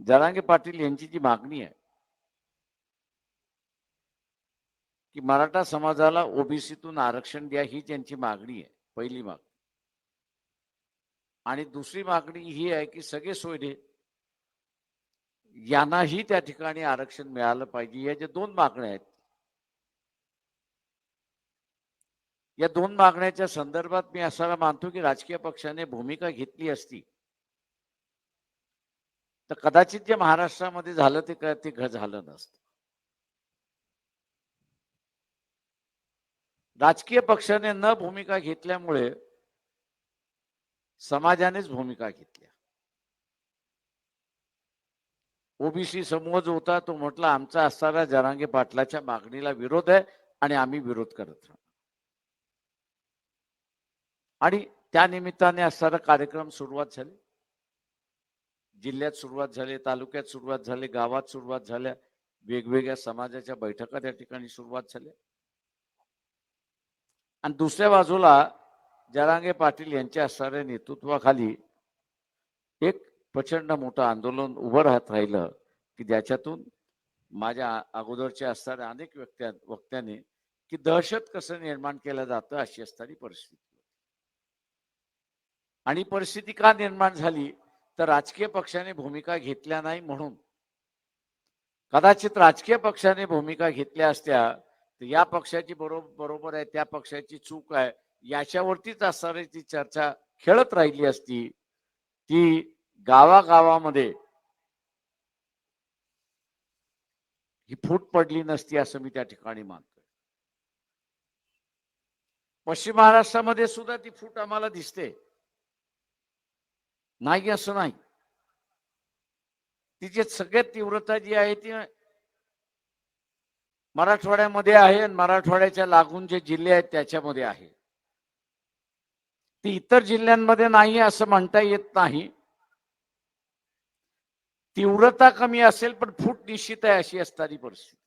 जरांगे पाटील यांची जी मागणी आहे की मराठा समाजाला ओबीसीतून आरक्षण द्या ही त्यांची मागणी आहे पहिली मागणी. आणि दुसरी मागणी ही आहे की सगळे सोयरे यांनाही त्या ठिकाणी आरक्षण मिळालं पाहिजे. या ज्या दोन मागण्या आहेत या दोन मागण्याच्या संदर्भात मी असायला मानतो की राजकीय पक्षाने भूमिका घेतली असती. तर कदाचित जे महाराष्ट्रामध्ये झालं ते क- ते घ- झालं नसतं. राजकीय पक्षाने न भूमिका घेतल्यामुळे समाजानेच भूमिका घेतल्या. ओबीसी समूह जो होता तो म्हटला आमचा असणाऱ्या जरांगे पाटलाच्या मागणीला विरोध आहे आणि आम्ही विरोध करत राहू. आणि त्या निमित्ताने असणारा कार्यक्रम सुरुवात झाली. जिल्ह्यात सुरुवात झाली तालुक्यात सुरुवात झाली गावात सुरुवात झाल्या वेगवेगळ्या समाजाच्या बैठका त्या ठिकाणी सुरुवात झाल्या. आणि दुसऱ्या बाजूला जरांगे पाटील यांच्या असणाऱ्या नेतृत्वाखाली एक प्रचंड मोठं आंदोलन उभं राहत राहिलं की ज्याच्यातून माझ्या अगोदरच्या असणाऱ्या अनेक व्यक्त्या वक्त्याने की दहशत कसं निर्माण केलं जातं अशी असणारी परिस्थिती आणि परिस्थिती का निर्माण झाली? तर राजकीय पक्षाने भूमिका घेतल्या नाही म्हणून. कदाचित राजकीय पक्षाने भूमिका घेतल्या असत्या तर या पक्षाची बरोबर बरोबर आहे त्या पक्षाची चूक आहे याच्यावरतीच असणारी ती चर्चा खेळत राहिली असती ती गावागावामध्ये ही फूट पडली नसती असं मी त्या ठिकाणी मानतोय. पश्चिम महाराष्ट्रामध्ये सुद्धा ती फूट आम्हाला दिसते. नाही असं नाही. तिची सगळ्यात तीव्रता जी आहे ती मराठवाड्यामध्ये आहे आणि मराठवाड्याच्या लागून जे जिल्हे आहेत त्याच्यामध्ये आहे. ती इतर जिल्ह्यांमध्ये नाही असं म्हणता येत नाही. तीव्रता कमी असेल पण फूट निश्चित आहे अशी असणारी परिस्थिती.